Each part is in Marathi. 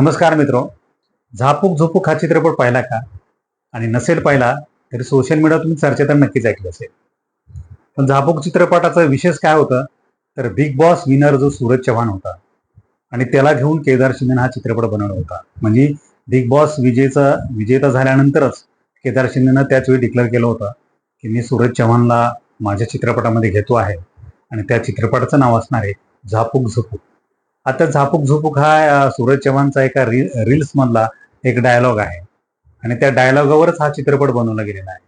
नमस्कार मित्र. झापूक झोपूक हा चित्रपट पाहिला का? आणि नसेल पाहिला तरी सोशल मीडिया तुम्ही चर्चेत नक्कीच ऐकलं असेल. पण झापूक चित्रपटाचं विशेष काय होतं? तर बिग बॉस विनर जो सूरज चव्हाण होता. आणि त्याला घेऊन केदार शिंदेनं हा चित्रपट बनवला होता. म्हणजे बिग बॉस विजेचा विजेता झाल्यानंतरच केदार शिंदेनं त्याच वेळी डिक्लेअर केलं होतं की मी सूरज चव्हाणला माझ्या चित्रपटामध्ये घेतो आहे. आणि त्या चित्रपटाचं नाव असणार आहे झापूक झोपूक. आता झापूक झोपूक हा सूरज चव्हाणचा एका रील रील्स मधला एक डायलॉग आहे. आणि त्या डायलॉगावरच हा चित्रपट बनवला गेलेला आहे.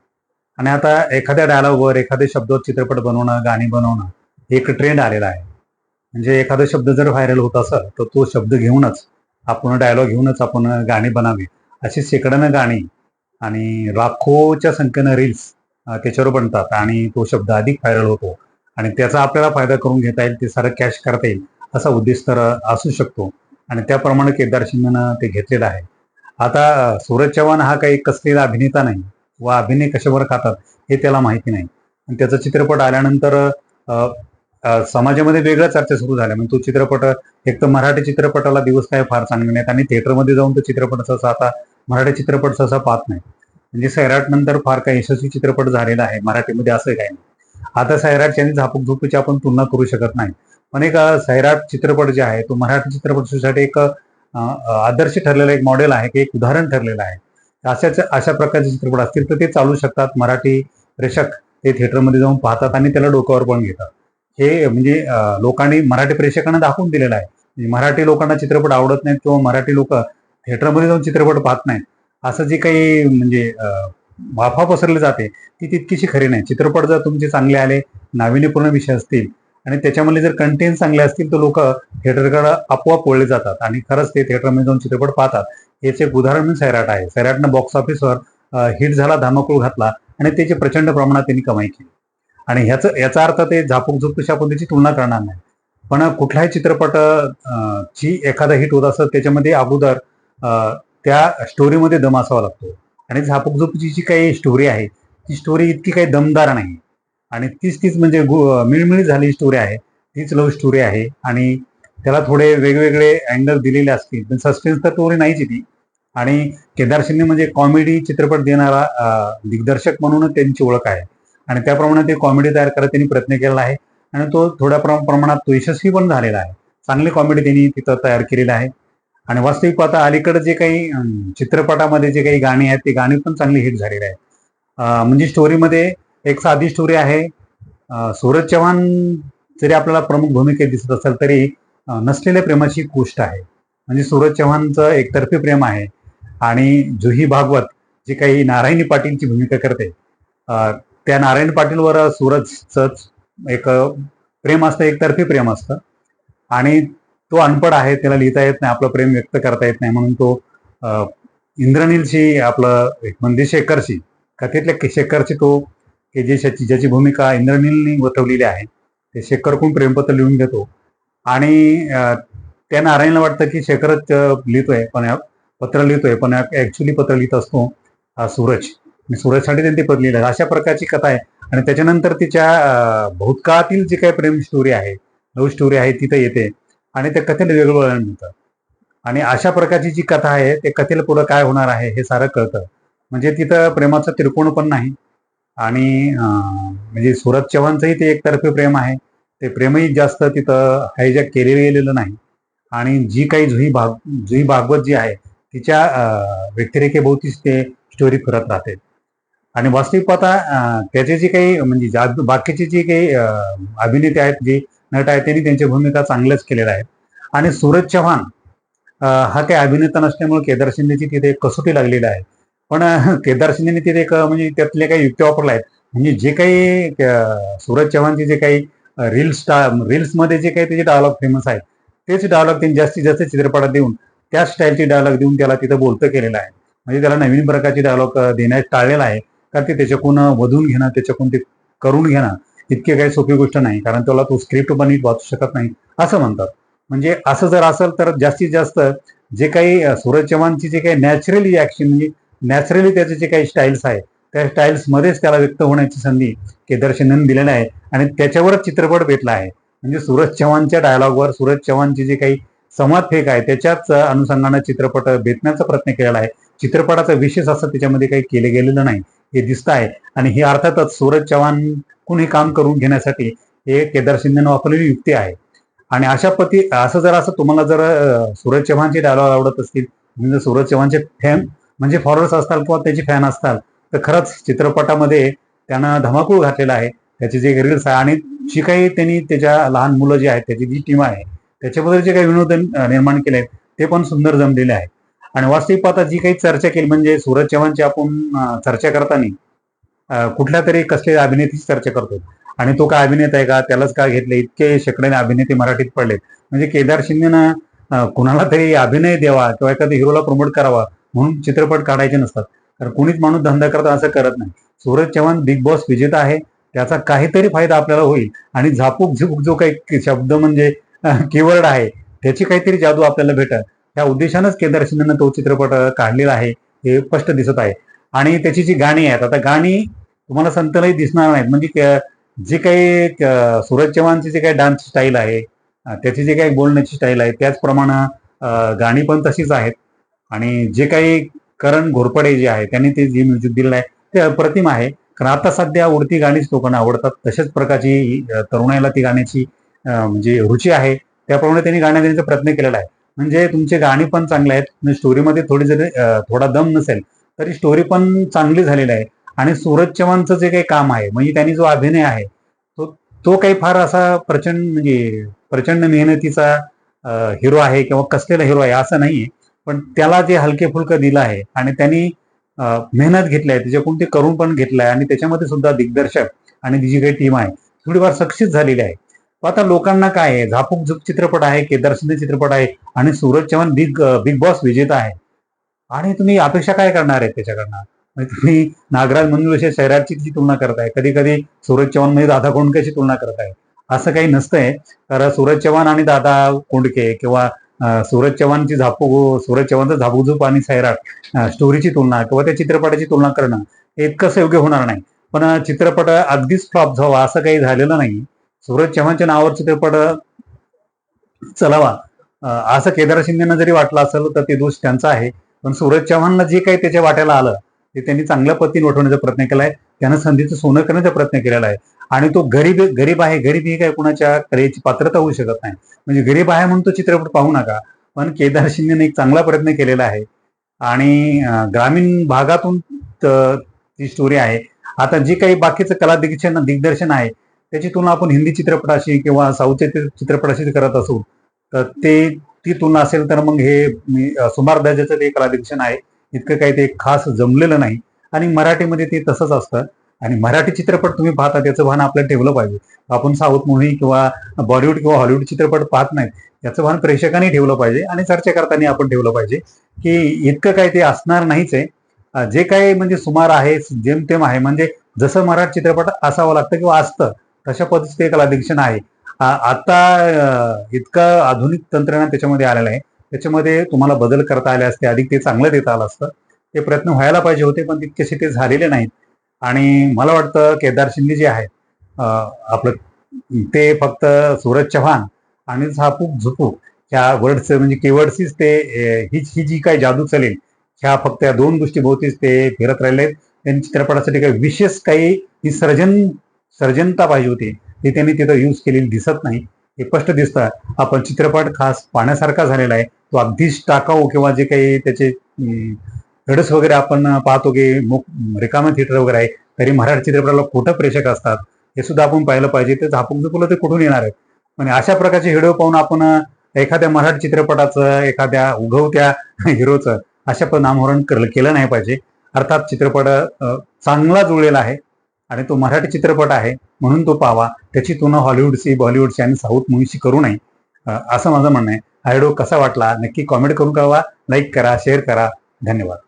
आणि आता एखाद्या डायलॉगवर एखाद्या शब्दावर चित्रपट बनवणं गाणी बनवणं एक ट्रेंड आलेला आहे. म्हणजे एखादा शब्द जर व्हायरल होत असेल तर तो शब्द घेऊनच आपण डायलॉग घेऊनच आपण गाणी बनावी. अशी शेकड्यानं गाणी आणि लाखोच्या संख्येनं रील्स त्याच्यावर बनतात. आणि तो शब्द अधिक व्हायरल होतो. आणि त्याचा आपल्याला फायदा करून घेता येईल ते सारं कॅश करता येईल. असा उद्देश तर असू शकतो. आणि त्याप्रमाणे केदार शिंदेनं ते घेतलेलं आहे. आता सूरज चव्हाण हा काही कसलेला अभिनेता नाही. व अभिनय कशावर खातात हे त्याला माहिती नाही. आणि त्याचा चित्रपट आल्यानंतर समाजामध्ये वेगळ्या चर्चा सुरू झाल्या. म्हणजे तो चित्रपट एक तर मराठी चित्रपटाला दिवस काय फार चांगले नाहीत आणि थिएटरमध्ये जाऊन तो चित्रपट सहसा आता मराठी चित्रपट सहसा पाहत नाही. म्हणजे सैराट नंतर फार काही यशस्वी चित्रपट झालेला आहे. मराठीमध्ये असं काही नाही. आता सैराटच्या आणि झापूक झोपूची आपण तुलना करू शकत नाही. पण एक सैराट चित्रपट जे आहे तो मराठी चित्रपटसाठी एक आदर्श ठरलेला एक मॉडेल आहे की एक उदाहरण ठरलेलं आहे. अशाच अशा प्रकारचे चित्रपट असतील तर ते चालू शकतात. मराठी प्रेक्षक ते थिएटरमध्ये जाऊन पाहतात आणि त्याला डोक्यावर पण घेतात. हे म्हणजे लोकांनी मराठी प्रेक्षकांना दाखवून दिलेलं आहे. म्हणजे मराठी लोकांना चित्रपट आवडत नाहीत किंवा मराठी लोक थिएटरमध्ये जाऊन चित्रपट पाहत नाहीत. असं जे काही म्हणजे वाफा पसरली जाते ती तितकीशी खरी नाही. चित्रपट जर तुमचे चांगले आले नाविन्यपूर्ण विषय असतील आणि त्याच्यामध्ये जर कंटेंट चांगले असतील तर लोक थिएटरकडे आपोआप वळले जातात. आणि खरंच ते थिएटरमध्ये जाऊन चित्रपट पाहतात. हेच एक उदाहरण म्हणून सैराट आहे. सैराटनं बॉक्स ऑफिसवर हिट झाला धामाकूळ घातला आणि त्याची प्रचंड प्रमाणात त्यांनी कमाई केली. आणि ह्याचं याचा अर्थ ते झापूक झोपूशी आपण त्याची तुलना करणार नाही. पण कुठलाही चित्रपट जी ची एखादा हिट होत असत त्याच्यामध्ये अगोदर त्या स्टोरीमध्ये दम असावा लागतो. आणि झापूक झोपूची जी काही स्टोरी आहे ती स्टोरी इतकी काही दमदार नाही. आणि तीच तीच म्हणजे गु- झाली झालेली स्टोरी आहे. तीच लव्ह स्टोरी आहे. आणि त्याला थोडे वेगवेगळे अँगल दिलेले असतील. पण सस्पेन्स तर स्टोरी नाहीच ती. आणि केदार शिंदे म्हणजे कॉमेडी चित्रपट देणारा दिग्दर्शक म्हणूनच त्यांची ओळख आहे. आणि त्याप्रमाणे ते कॉमेडी तयार करायला त्यांनी प्रयत्न केलेला आहे. आणि तो थोड्या प्रमाणात तो यशस्वी पण झालेला आहे. चांगली कॉमेडी त्यांनी तिथं तयार केलेली आहे. आणि वास्तविक पाहता अलीकडे जे काही चित्रपटामध्ये जे काही गाणी आहेत ती गाणी पण चांगली हिट झालेली आहे. म्हणजे स्टोरीमध्ये एक साधी स्टोरी आहे. सूरज चव्हाण जरी आपल्याला प्रमुख भूमिकेत दिसत असेल तरी नसलेल्या प्रेमाची गोष्ट आहे. म्हणजे सूरज चव्हाणचं एकतर्फी प्रेम आहे. आणि जुही भागवत जी काही नारायणी पाटीलची भूमिका करते त्या नारायण पाटीलवर सूरजच एक प्रेम असतं एकतर्फी प्रेम असतं. आणि तो अनपड आहे त्याला लिहिता येत नाही आपलं प्रेम व्यक्त करता येत नाही. म्हणून तो इंद्रनीलशी आपलं एक म्हणजे शेखरशी कथेतल्या शेखरशी तो की जे ज्याची ज्याची भूमिका इंद्रनीलनी वठवलेली आहे ते शेखरकडून प्रेमपत्र लिहून घेतो. आणि त्या नारायणला वाटतं की शेखरच लिहितोय पण पत्र लिहितोय पण ॲक्च्युली पत्र लिहित असतो सूरज. मी सूरजसाठी त्यांनी ते पत्र लिहिलं. अशा प्रकारची कथा आहे. आणि त्याच्यानंतर तिच्या भूतकाळातील जी काही प्रेम स्टोरी आहे लव्ह स्टोरी आहे तिथं येते. आणि त्या कथेला वेगळं वळण मिळतं. आणि अशा प्रकारची जी कथा आहे ते कथेला पुढं काय होणार आहे हे सारं कळतं. म्हणजे तिथं प्रेमाचं त्रिकोण पण नाही. आणि म्हणजे सूरज चव्हाणचंही ते एकतर्फी प्रेम आहे. ते प्रेमही जास्त तिथं हायजॅक केलेलं गेलेलं नाही. आणि जी काही जुही भाग जुही भागवत जी आहे तिच्या व्यक्तिरेखेभोवतीच ते स्टोरी फिरत राहते. आणि वास्तविक पाहता त्याचे जे काही म्हणजे बाकीचे जे काही अभिनेते आहेत जे नट आहेत त्यांनी त्यांच्या भूमिका चांगल्याच केलेल्या आहेत आणि सूरज चव्हाण हा काही अभिनेता नसल्यामुळे केदार शिंदेची तिथे एक कसोटी लागलेली आहे. पण अं, केदार शिंदेने तिथे एक म्हणजे त्यातले काही युक्त्या वापरल्या आहेत. म्हणजे जे काही सूरज चव्हाणचे जे काही रील्स रील्समध्ये जे काही त्याचे डायलॉग फेमस आहेत तेच डायलॉग त्यांनी जास्तीत जास्त चित्रपटात देऊन त्याच स्टाईलचे डायलॉग देऊन त्याला तिथं बोलतं केलेलं आहे. म्हणजे त्याला नवीन प्रकारचे डायलॉग देण्यास टाळलेला आहे. कारण ते त्याच्याकडून वधून घेणं त्याच्याकडून ते करून घेणं इतकी काही सोपी गोष्ट नाही. कारण त्याला तो स्क्रिप्ट पण नीट वाचू शकत नाही असं म्हणतात. म्हणजे असं जर असेल तर जास्तीत जास्त जे काही सूरज चव्हाणची जे काही नॅचरली ऍक्शन म्हणजे नॅचरली त्याचे जे काही स्टाईल्स आहे त्या स्टाईल्समध्येच त्याला व्यक्त होण्याची संधी केदार शिंदेने दिलेली आहे आणि त्याच्यावरच चित्रपट भेटला आहे. म्हणजे सूरज चव्हाणच्या डायलॉगवर सूरज चव्हाणची जे काही संवाद फेक आहे त्याच्याच अनुषंगानं चित्रपट भेटण्याचा प्रयत्न केलेला आहे. चित्रपटाचा विशेष असं त्याच्यामध्ये काही केलं गेलेलं नाही हे दिसत आहे. आणि हे अर्थातच सूरज चव्हाण कुणी काम करून घेण्यासाठी हे केदार शिंदेनं वापरलेली युक्ती आहे. आणि अशा पती असं जर असं तुम्हाला जर सूरज चव्हाणचे डायलॉग आवडत असतील म्हणजे सूरज चव्हाणचे फॅन म्हणजे फॉलोअर्स असतात किंवा त्याची फॅन असतात तर खरंच चित्रपटामध्ये त्यानं धमाकूळ घातलेला आहे. त्याचे जे रील्स आहे आणि जी काही त्यांनी त्याच्या लहान मुलं जी आहेत त्याची जी टीम आहे त्याच्याबद्दल जे काही विनोद निर्माण केले आहेत ते पण सुंदर जमलेले आहे. आणि वास्तविक पाहता जी काही चर्चा केली म्हणजे सूरज चव्हाणची आपण चर्चा करताना कुठल्या तरी कसल्या अभिनेत्याची चर्चा करतो? आणि तो काय अभिनेता आहे का? त्यालाच का घेतले? इतके शेकड्याने अभिनेते मराठीत पडलेत. म्हणजे केदार शिंदेनं कुणाला तरी अभिनय द्यावा किंवा एखाद्या हिरोला प्रमोट करावा म्हणून चित्रपट काढायचे नसतात. कारण कुणीच माणूस धंदा करतो असं करत नाही. सूरज चव्हाण बिग बॉस विजेता आहे. त्याचा काहीतरी फायदा आपल्याला होईल. आणि झापूक झुपूक जो काही शब्द म्हणजे कीवर्ड आहे त्याची काहीतरी जादू आपल्याला भेटेल. त्या उद्देशानंच केदार शिंदेनं तो चित्रपट काढलेला आहे हे स्पष्ट दिसत आहे. आणि त्याची जी गाणी आहेत आता गाणी तुम्हाला संतलाही दिसणार नाहीत. म्हणजे क- जे काही सूरज चव्हाणची जे काही डान्स स्टाईल आहे त्याची जे काही बोलण्याची स्टाईल आहे त्याचप्रमाणे गाणी पण तशीच आहेत. आणि जे काही करण घोरपडे जे आहे त्यांनी ते जे म्युझिक दिलेलं आहे ते अप्रतिम आहे. कारण आता सध्या उडती गाणीच लोकांना आवडतात. तशाच प्रकारची तरुणाईला ती गाण्याची म्हणजे रुची आहे. त्याप्रमाणे त्यांनी गाण्या देण्याचा प्रयत्न केलेला आहे. म्हणजे तुमचे गाणी पण चांगले आहेत. म्हणजे स्टोरीमध्ये थोडी जरी थोडा दम नसेल तरी स्टोरी पण चांगली झालेली आहे. आणि सूरज चव्हाणचं जे काही काम आहे म्हणजे त्यांनी जो अभिनय आहे तो तो काही फार असा प्रचंड म्हणजे प्रचंड मेहनतीचा हिरो आहे किंवा कसलेला हिरो आहे असं नाहीये. पण त्याला जे हलके फुलकं दिलं आहे आणि त्यांनी मेहनत घेतली आहे त्याच्याकडून ते करून पण घेतलं आहे आणि त्याच्यामध्ये सुद्धा दिग्दर्शक आणि ती जी काही टीम आहे थोडीफार सक्सेस झालेली आहे. आता लोकांना काय आहे? झापूक झुक चित्रपट आहे केदार शिंदे चित्रपट आहे आणि Suraj Chavan big big boss विजेता आहे. आणि तुम्ही अपेक्षा काय करणार आहे त्याच्याकडनं? म्हणजे तुम्ही नागराज मंजुळेशी सैराटची जी तुलना करताय? कधी कधी सूरज चव्हाण म्हणजे दादा कोंडकेची तुलना करताय. असं काही नसतंय. कारण सूरज चव्हाण आणि दादा कोंडके किंवा सूरज चव्हाणची झापू सूरज चव्हाणचं झापूझूप आणि सैराट स्टोरीची तुलना किंवा त्या चित्रपटाची तुलना करणं हे इतकंसं योग्य होणार नाही. पण चित्रपट अगदीच फ्लॉप व्हावा असं काही झालेलं नाही. सूरज चव्हाणच्या नावावर चित्रपट चलावा असं केदार शिंदेनं जरी वाटलं असेल तर ते दोष त्यांचा आहे. पण सूरज चव्हाणला जे काही त्याच्या वाट्याला आलं ते त्यांनी चांगल्या पद्धतीने उठवण्याचा प्रयत्न केलाय. त्यानं संधीचं सोनं करण्याचा प्रयत्न केलेला आहे. आणि तो गरीब गरीब आहे गरीब ही काय कुणाच्या कलेची पात्रता होऊ शकत नाही. म्हणजे गरीब आहे म्हणून तो चित्रपट पाहू नका. पण केदार शिंदेने एक चांगला प्रयत्न केलेला आहे. आणि ग्रामीण भागातून ती स्टोरी आहे. आता जी काही बाकीचं कला दिग्दर्शन दिग्दर्शन आहे त्याची तुलना आपण हिंदी चित्रपटाशी किंवा साऊथ चित्रपटाशी करत असू तर ते ती तुलना असेल तर मग हे मी- सुमार दर्जाचं ते कला आहे इतकं काही ते खास जमलेलं नाही. आणि मराठीमध्ये ते तसंच असतं. आणि मराठी चित्रपट तुम्ही पाहता त्याचं भान आपल्याला ठेवलं पाहिजे. आपण साऊथ मूव्ही किंवा बॉलिवूड किंवा हॉलिवूड चित्रपट पाहत नाहीत याचं भान प्रेक्षकांनी ठेवलं पाहिजे आणि चर्चा करताना आपण ठेवलं पाहिजे की इतकं काही ते असणार नाहीच आहे. जे काही म्हणजे सुमार आहे जेमतेम आहे म्हणजे जसं मराठी चित्रपट असावं लागतं किंवा असतं तशा पद्धतीचं एक अधीक्षण आहे. आता इतकं आधुनिक तंत्रज्ञान त्याच्यामध्ये आलेलं आहे. त्याच्यामध्ये तुम्हाला बदल करता आले असते अधिक ते चांगलं देता आलं असतं. ते प्रयत्न व्हायला पाहिजे होते पण तितकेसे ते झालेले नाहीत. आणि मला वाटतं केदार शिंदे जे आहेत आपलं ते फक्त सूरज चव्हाण आणि झापूक झुपूक ह्या वर्ड्स म्हणजे कीवर्ड्सच ते अं, ही ही जी काही जादू चालेल ह्या फक्त या दोन गोष्टीभोवतीच ते फिरत राहिले आहेत त्यांनी चित्रपटासाठी काही विशेष काही ही सर्जन सर्जनता पाहिजे होती ती त्यांनी तिथं यूज केलेली दिसत नाही. हे स्पष्ट दिसतं. आपण चित्रपट खास पाहण्यासारखा झालेला आहे. तो अगदीच टाकाऊ किंवा जे काही त्याचे अं, धडस वगैरे आपण पाहतो की मुक रिकामा थिएटर वगैरे आहे तरी मराठी चित्रपटाला खोटं प्रेक्षक असतात. हे सुद्धा आपण पाहिलं पाहिजे. ते झापूक झुकलं ते कुठून येणार आहे म्हणजे अशा प्रकारचे व्हिडिओ पाहून आपण एखाद्या मराठी चित्रपटाचं एखाद्या उगवत्या हिरोचं अशा पण नामहरण केलं नाही पाहिजे. अर्थात चित्रपट चांगला जुळलेला आहे आणि तो मराठी चित्रपट आहे म्हणून तो पाहावा. त्याची तुलना हॉलिवूडची बॉलिवूडची आणि साऊथ मूवीशी करू नये. असं माझं म्हणणं आहे. हा व्हिडिओ कसा वाटला? नक्की कॉमेंट करून कळवा. लाईक करा शेअर करा. धन्यवाद.